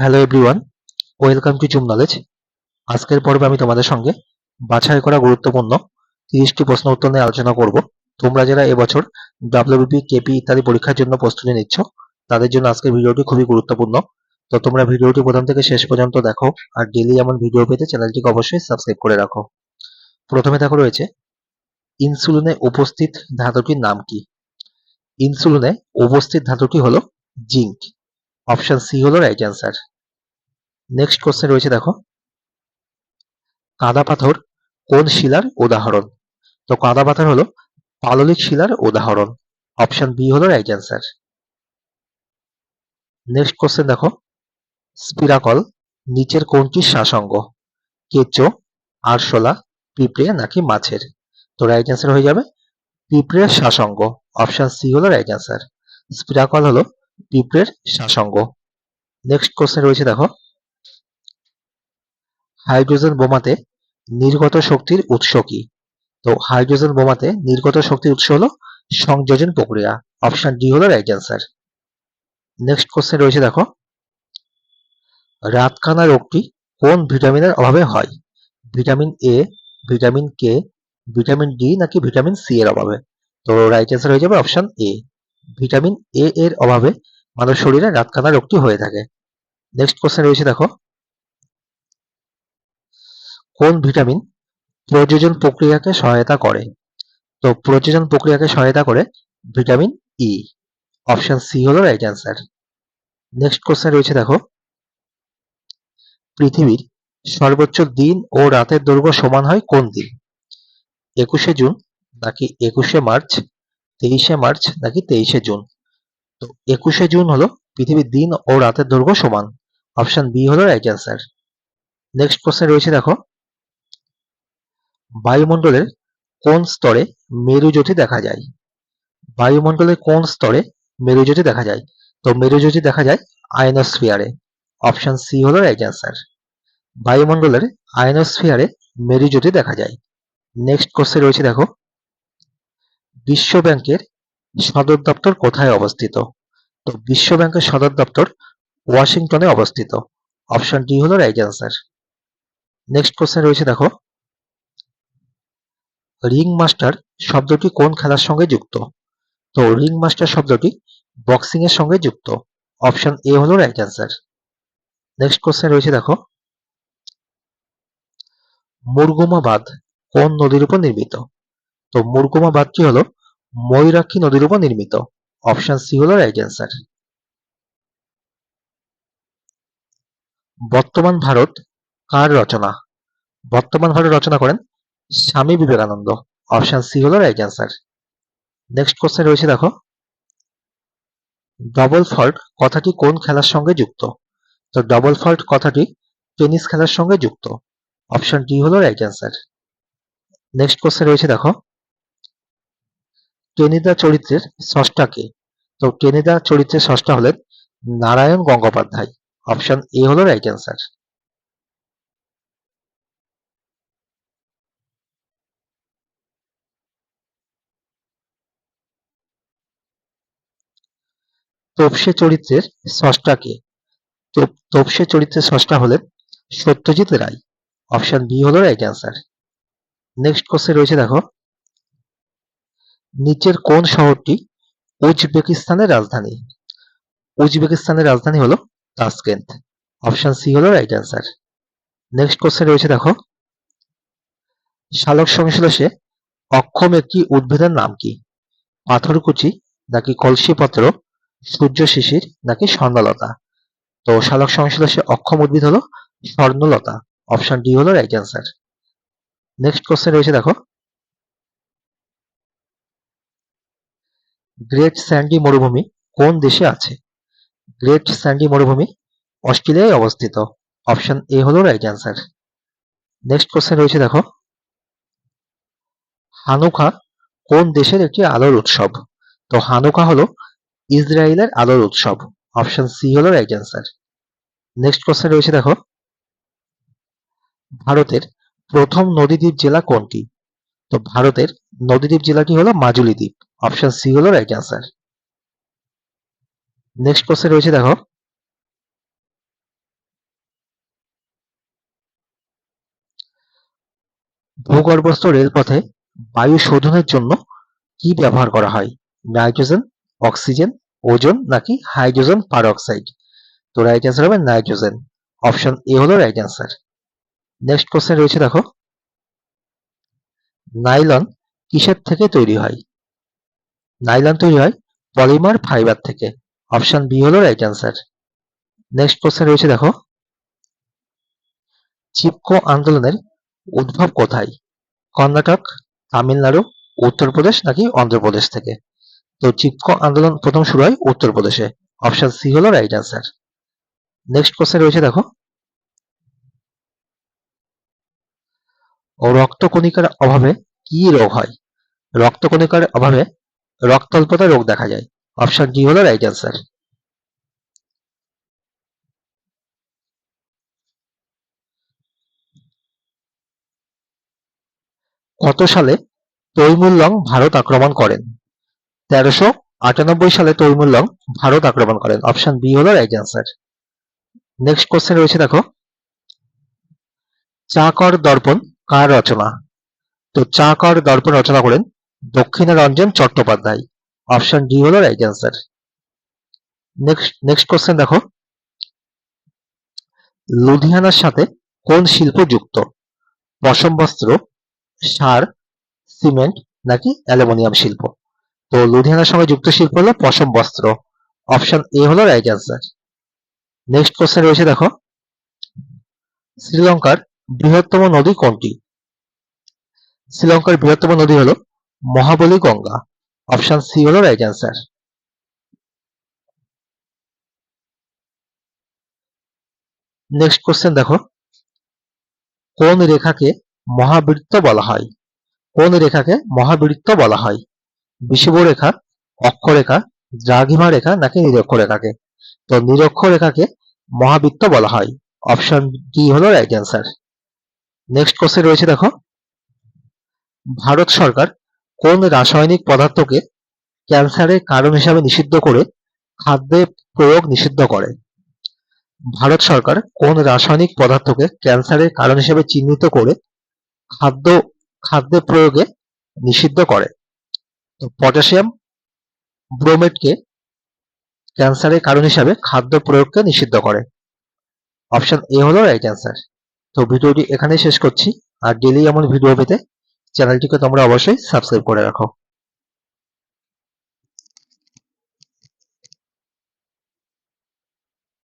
Hello everyone welcome to Zoom knowledge আজকের পর্বে আমি তোমাদের সঙ্গে বাছাই করা গুরুত্বপূর্ণ তিরিশটি প্রশ্ন উত্তর নিয়ে আলোচনা করব। তোমরা যারা এবছর ডাব্লিউবিপি কেপি ইত্যাদি পরীক্ষার জন্য প্রস্তুতি নিচ্ছ, তাদের জন্য আজকের ভিডিওটি খুবই গুরুত্বপূর্ণ। তো তোমরা ভিডিওটি প্রথম থেকে শেষ পর্যন্ত দেখো আর ডেলি এমন ভিডিও পেতে চ্যানেলটিকে অবশ্যই সাবস্ক্রাইব করে রাখো। প্রথমে দেখো রয়েছে ইনসুলিনে উপস্থিত ধাতুটির নাম কি? ইনসুলিনে উপস্থিত ধাতুটি হলো জিঙ্ক অপশন সি হলো রাইট অ্যান্সার নেক্সট কোশ্চেন রয়েছে, দেখো। কাদা পাথর কোন শিলার উদাহরণ? তো কাদা পাথর হলো পাললিক শিলার উদাহরণ। অপশন বি হলো রাইট অ্যান্সার নেক্সট কোশ্চেন দেখো। স্পিরাকল নিচের কোনটি শ্বাসঙ্গ? কেঁচো, আরশোলা, পিঁপড়ে নাকি মাছের? তো রাইট অ্যান্সার হয়ে যাবে পিঁপড়ের শ্বাসঙ্গ। অপশন সি হলো রাইট অ্যান্সার স্পিরাকল হলো পিঁপড়ের শ্বাসঙ্গ। নেক্সট কোশ্চেন রয়েছে দেখো। হাইড্রোজেন বোমাতে নির্গত শক্তির উৎস কি? তো হাইড্রোজেন বোমাতে নির্গত শক্তির উৎস হলো সংযোজন প্রক্রিয়া। অপশন ডি হলো রাইট অ্যান্সার নেক্সট কোশ্চেন রয়েছে দেখো। রাতকানা রোগটি কোন ভিটামিনের অভাবে হয়? Vitamin A vitamin K vitamin D নাকি ভিটামিন সি এর অভাবে? তো রাইট অ্যান্সার হয়ে যাবে অপশন এ ভিটামিন এ এর অভাবে মানুষ শরীরে রাতকানা রোগটি হয়ে থাকে। নেক্সট কোশ্চেন রয়েছে দেখো। কোন ভিটামিন প্রযোজন প্রক্রিয়াকে সহায়তা করে? তো প্রযোজন প্রক্রিয়াকে সহায়তা করে ভিটামিন ই অপশন সি হলো রাইট অ্যান্সার নেক্সট কোশ্চেন রয়েছে দেখো। পৃথিবীর সর্বোচ্চ দিন ও রাতের দৈর্ঘ্য সমান হয় কোন দিন? একুশে জুন নাকি একুশে মার্চ, তেইশে মার্চ নাকি তেইশে জুন? তো একুশে জুন হলো পৃথিবীর দিন ও রাতের দৈর্ঘ্য সমান। অপশন বি হলো রাইট অ্যান্সার নেক্সট কোশ্চেন রয়েছে দেখো। বায়ুমণ্ডলের কোন স্তরে মেরুজ্যোতি দেখা যায়? বায়ুমণ্ডলের কোন স্তরে মেরুজ্যোতি দেখা যায়? তো মেরুজ্যোতি দেখা যায় আয়নোস্ফিয়ারে। অপশন সি হলো রাইট অ্যান্সার। বায়ুমণ্ডলের আয়নোস্ফিয়ারে মেরুজ্যোতি দেখা যায়। নেক্সট কোশ্চেন রয়েছে দেখো। বিশ্ব ব্যাংকের সদর দপ্তর কোথায় অবস্থিত? তো বিশ্ব ব্যাংকের সদর দপ্তর ওয়াশিংটনে অবস্থিত। অপশন ডি হলো রাইট অ্যান্সার। নেক্সট কোশ্চেন রয়েছে দেখো। রিং মাস্টার শব্দটি কোন খেলার সঙ্গে যুক্ত? তো রিং মাস্টার শব্দটি বক্সিং এর সঙ্গে যুক্ত। অপশন এ হলো রাইট অ্যান্সার নেক্সট কোশ্চেন রয়েছে দেখো। মুরগুমা বাঁধ কোন নদীর উপর নির্মিত? তো মুরগুমা বাঁধটি হলো ময়ূরাক্ষী নদীর উপর নির্মিত। অপশন সি হলো রাইট অ্যান্সার বর্তমান ভারত কার রচনা? বর্তমান ভারত রচনা করেন স্বামী বিবেকানন্দ অপশন সি হলো রাইট অ্যান্সার নেক্সট কোশ্চেন রয়েছে দেখো। ডবল ফল্ট কথাটি কোন খেলার সঙ্গে যুক্ত? তো ডবল ফল্ট কথাটি টেনিস খেলার সঙ্গে যুক্ত। অপশন ডি হলো রাইট অ্যান্সার নেক্সট কোশ্চেন রয়েছে দেখো। টেনিদা চরিত্রের ষষ্ঠা কে? তো টেনিদা চরিত্রের ষষ্ঠা হলেন নারায়ণ গঙ্গোপাধ্যায়। অপশন এ হলো রাইট অ্যান্সার তোপসে চরিত্রের স্রষ্টা কে? তোপসে চরিত্রের স্রষ্টা হলেন সত্যজিৎ রায়। অপশন বি হলো রাইট অ্যান্সার নেক্সট কোশ্চেন রয়েছে দেখো। নিচের কোন শহরটি উজবেকিস্তানের রাজধানী? উজবেকিস্তানের রাজধানী হলো তাসকেন্ট অপশন সি হলো রাইট অ্যান্সার নেক্সট কোশ্চেন রয়েছে দেখো। শালক সংশ্লেষে অক্ষম একটি উদ্ভিদের নাম কি? পাথরকুচি নাকি কলসি কলসিপত্র সূর্য শিশির নাকি স্বর্ণলতা? তো শালক সংশ্লেষে অক্ষম উদ্ভিদ হলো স্বর্ণলতা। অপশন ডি হলো রাইট অ্যান্সার। নেক্সট কোশ্চেন রয়েছে, দেখো। গ্রেট স্যান্ডি মরুভূমি কোন দেশে আছে? গ্রেট স্যান্ডি মরুভূমি অস্ট্রেলিয়ায় অবস্থিত। অপশন এ হলো রাইট অ্যান্সার। নেক্সট কোশ্চেন রয়েছে, দেখো। হানুখা কোন দেশের একটি আলোর উৎসব? তো হানুকা হলো ইসরায়েলের আলোর উৎসব। অপশন সি হল রাইট অ্যান্সার নেক্সট কোশ্চেন রয়েছে দেখো। ভারতের প্রথম নদীদ্বীপ জেলা কোনটি? তো ভারতের নদীদ্বীপ জেলাটি হলো মাজুলি দ্বীপ। অপশন সি হল রাইট অ্যান্সার নেক্সট কোশ্চেন রয়েছে দেখো। ভূগর্ভস্থ রেলপথে বায়ু শোধনের জন্য কি ব্যবহার করা হয়? নাইট্রোজেন অক্সিজেন ওজোন নাকি হাইড্রোজেন পারঅক্সাইড? তো রাইট অ্যান্সার হবে নাইট্রোজেন। অপশন এ হলো রাইট অ্যান্সার নেক্সট কোশ্চেন রয়েছে, দেখো। নাইলন কিসের থেকে তৈরি হয়? নাইলন তৈরি হয় পলিমার ফাইবার থেকে। অপশন বি হলো রাইট অ্যান্সার নেক্সট কোশ্চেন রয়েছে, দেখো। চিপকো আন্দোলনের উদ্ভব কোথায়? কর্ণাটক, তামিলনাড়ু, উত্তরপ্রদেশ নাকি অন্ধ্রপ্রদেশ থেকে? তো চিপকো আন্দোলন প্রথম শুরু হয় উত্তরপ্রদেশে অপশন সি হলো রাইট অ্যান্সার নেক্সট কোশ্চেন রয়েছে, দেখো। রক্তকণিকার অভাবে কি রোগ হয়? রক্তকণিকার অভাবে রক্তাল্পতা রোগ দেখা যায়। অপশন ডি হলো রাইট অ্যান্সার কত সালে তৈমুল্লং ভারত আক্রমণ করেন? তেরোশো আটানব্বই সালে তৈমুল্লং ভারত আক্রমণ করেন। অপশন বি হলো রাইট অ্যান্সার নেক্সট কোশ্চেন রয়েছে, দেখো। চাকর দর্পণ কার রচনা? তো চাকর দর্পণ রচনা করেন দক্ষিণারঞ্জন চট্টোপাধ্যায়। অপশন ডি হলো right answer next next question দেখো। লুধিয়ানার সাথে কোন শিল্প যুক্ত? পশম বস্ত্র, সার, সিমেন্ট নাকি অ্যালুমিনিয়াম শিল্প? তো লুধিয়ানার সঙ্গে যুক্ত শিল্প হলো পশম বস্ত্র। অপশন এ হলো রাইট অ্যান্সার নেক্সট কোশ্চেন রয়েছে দেখো। শ্রীলঙ্কার বৃহত্তম নদী কোনটি? শ্রীলঙ্কার বৃহত্তম নদী হলো মহাবলী গঙ্গা। অপশন সি হলো রাইট অ্যান্সার নেক্সট কোশ্চেন দেখো। কোন রেখাকে মহাবৃত্ত বলা হয়? কোন রেখাকে মহাবৃত্ত বলা হয়? বিষুব রেখা অক্ষরেখা দ্রাঘিমা রেখা নাকি নিরক্ষ রেখাকে তো নিরক্ষ রেখাকে মহাবৃত্ত বলা হয়। অপশন ডি হলো রাইট অ্যান্সার নেক্সট কোশ্চেন রয়েছে দেখো। ভারত সরকার কোন রাসায়নিক পদার্থকে ক্যান্সারের কারণ হিসাবে নিষিদ্ধ করে খাদ্যে প্রয়োগ নিষিদ্ধ করে? ভারত সরকার কোন রাসায়নিক পদার্থকে ক্যান্সারের কারণ হিসেবে চিহ্নিত করে খাদ্য, খাদ্যে প্রয়োগে নিষিদ্ধ করে? তো পটাশিয়াম ব্রোমেটকে ক্যান্সারের কারণ হিসাবে খাদ্য প্রয়োগকে নিষিদ্ধ করে। অপশন এ হলো রাইট অ্যান্সার তো ভিডিওটি এখানেই শেষ করছি। আর ডেলি এমন ভিডিও পেতে চ্যানেলটিকে তোমরা অবশ্যই সাবস্ক্রাইব করে রাখো।